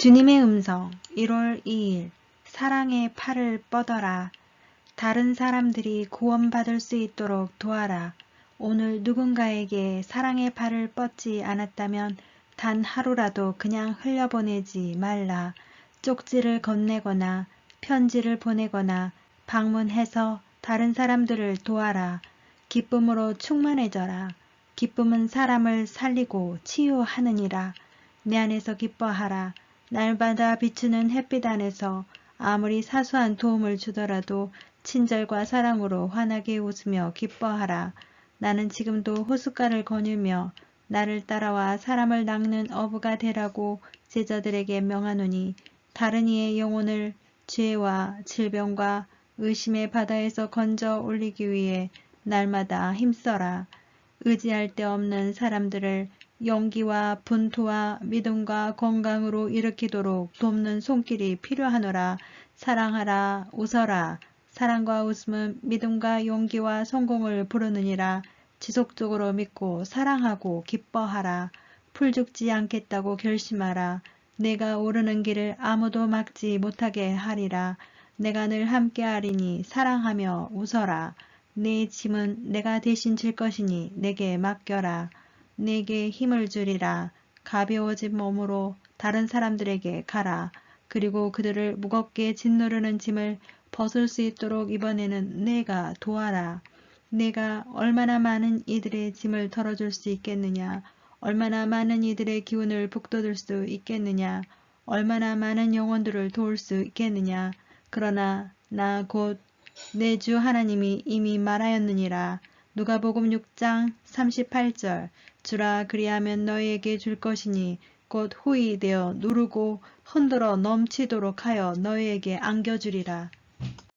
주님의 음성 1월 2일 사랑의 팔을 뻗어라. 다른 사람들이 구원받을 수 있도록 도와라. 오늘 누군가에게 사랑의 팔을 뻗지 않았다면 단 하루라도 그냥 흘려보내지 말라. 쪽지를 건네거나 편지를 보내거나 방문해서 다른 사람들을 도와라. 기쁨으로 충만해져라. 기쁨은 사람을 살리고 치유하느니라. 내 안에서 기뻐하라. 날마다 비추는 햇빛 안에서 아무리 사소한 도움을 주더라도 친절과 사랑으로 환하게 웃으며 기뻐하라. 나는 지금도 호숫가를 거닐며 나를 따라와 사람을 낚는 어부가 되라고 제자들에게 명하노니 다른 이의 영혼을 죄와 질병과 의심의 바다에서 건져 올리기 위해 날마다 힘써라. 의지할 데 없는 사람들을 용기와 분투와 믿음과 건강으로 일으키도록 돕는 손길이 필요하노라. 사랑하라, 웃어라. 사랑과 웃음은 믿음과 용기와 성공을 부르느니라. 지속적으로 믿고 사랑하고 기뻐하라. 풀 죽지 않겠다고 결심하라. 내가 오르는 길을 아무도 막지 못하게 하리라. 내가 늘 함께하리니 사랑하며 웃어라. 내 짐은 내가 대신 질 것이니 내게 맡겨라. 내게 힘을 주리라. 가벼워진 몸으로 다른 사람들에게 가라. 그리고 그들을 무겁게 짓누르는 짐을 벗을 수 있도록 이번에는 내가 도와라. 내가 얼마나 많은 이들의 짐을 덜어줄 수 있겠느냐. 얼마나 많은 이들의 기운을 북돋을 수 있겠느냐. 얼마나 많은 영혼들을 도울 수 있겠느냐. 그러나 나 곧 내 주 하나님이 이미 말하였느니라. 누가복음 6장 38절 주라 그리하면 너희에게 줄 것이니 곧 후이 되어 누르고 흔들어 넘치도록 하여 너희에게 안겨주리라.